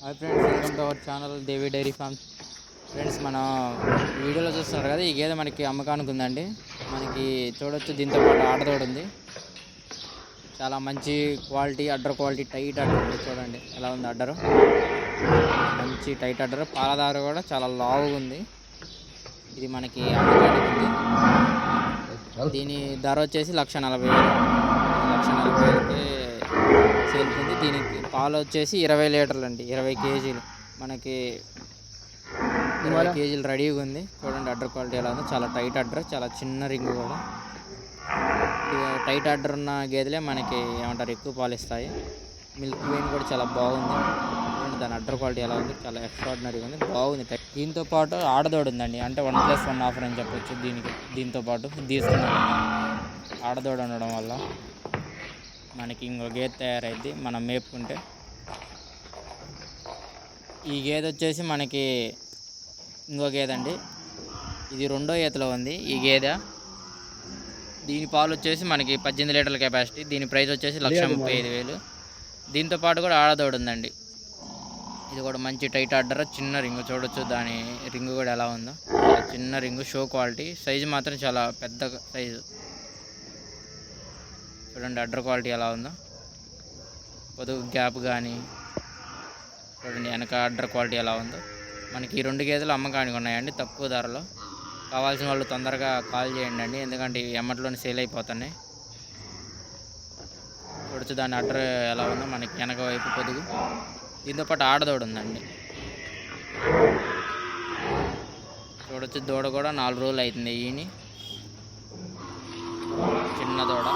Hi friends welcome to our channel Devi dairy farm friends మన వీడియోలో చూస్తున్నారు కదా ఈ గేదె మనకి అమ్మకానికి ఉందండి. మనకి చూడొచ్చు దీంతో పాటు ఆడదోడు ఉంది. చాలా మంచి quality udder quality tight udder ఉంది చూడండి. ఎలా ఉంది అడ్డరు? మంచి టైట్ అడ్డర్. పాలదారు కూడా చాలా లావుగా ఉంది. ఇది మనకి అమ్మకానికి ఉంది. దీని ధర వచ్చేసి లక్ష నలభై వేలు. లక్ష నలభై వేలకి దీనికి పాలు వచ్చేసి ఇరవై లీటర్లు అండి ఇరవై కేజీలు. మనకి ఇరవై కేజీలు రెడీగా ఉంది. చూడండి అడ్డర్ క్వాలిటీ ఎలా ఉందో. చాలా టైట్ అడ్డర్ చాలా చిన్న రింగ్ కూడా. ఇది టైట్ అడ్డర్ ఉన్న గేదెలే మనకి ఏమంటారు ఎక్కువ పాలు ఇస్తాయి. మిల్క్ వెయిన్ కూడా చాలా బాగుంది. చూడండి దాని అడ్డర్ క్వాలిటీ ఎలా ఉంది. చాలా ఎక్స్ట్రాడినరీగా ఉంది. బాగుంది. దీంతో పాటు ఆడదోడు ఉందండి. అంటే వన్ ప్లస్ వన్ ఆఫర్ అని చెప్పొచ్చు దీనికి. దీంతో పాటు తీసుకున్నాం ఆడదోడు ఉండడం వల్ల. మనకి ఇంకో గేదె తయారైద్ది. మనం మేపుకుంటే ఈ గేదె వచ్చేసి మనకి ఇంకో గేదె అండి. ఇది రెండో ఈతలో ఉంది ఈ గేదె. దీని పాలు వచ్చేసి మనకి పద్దెనిమిది లీటర్ల కెపాసిటీ. దీని ప్రైస్ వచ్చేసి లక్ష ముప్పై ఐదు వేలు. దీంతో పాటు కూడా ఆడదోడు ఉందండి. ఇది కూడా మంచి టైట్ ఆర్డర్. చిన్న రింగు చూడొచ్చు. దాని రింగు కూడా ఎలా ఉందో. చిన్న రింగు షో క్వాలిటీ. సైజు మాత్రం చాలా పెద్ద సైజు. చూడండి అడ్డర్ క్వాలిటీ ఎలా ఉందో. పొదుగు గ్యాప్ కానీ చూడండి వెనక అడ్డర్ క్వాలిటీ ఎలా ఉందో. మనకి ఈ రెండు గేదెలు అమ్మకానికి ఉన్నాయండి తక్కువ ధరలో. కావాల్సిన వాళ్ళు తొందరగా కాల్ చేయండి అండి ఎందుకంటే ఇవి ఎమ్మటిలోనే సేల్ అయిపోతున్నాయి. చూడొచ్చు దాని అడ్డర్ ఎలా ఉందో మనకి వెనక వైపు పొదుగు. దీంతో పాటు ఆడదోడు ఉందండి. చూడొచ్చు దూడ కూడా నాలుగు రోజులు అవుతుంది ఈయని. చిన్న దూడ.